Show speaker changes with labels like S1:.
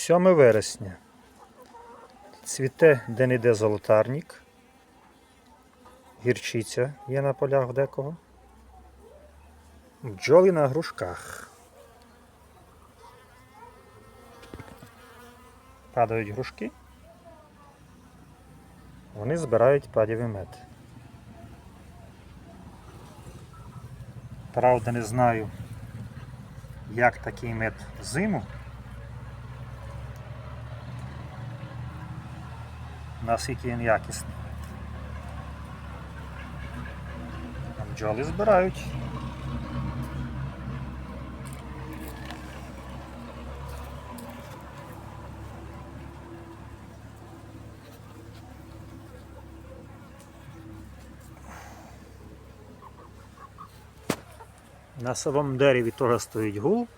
S1: 7 вересня. Цвіте де-не-де золотарник. Гірчиця є на полях декого. Бджоли на грушках. Падають грушки. Вони збирають падєвий мед. Правда, не знаю, як такий мед зиму. Наскільки він якісний. Бджоли збирають. На самому дереві теж стоїть гул.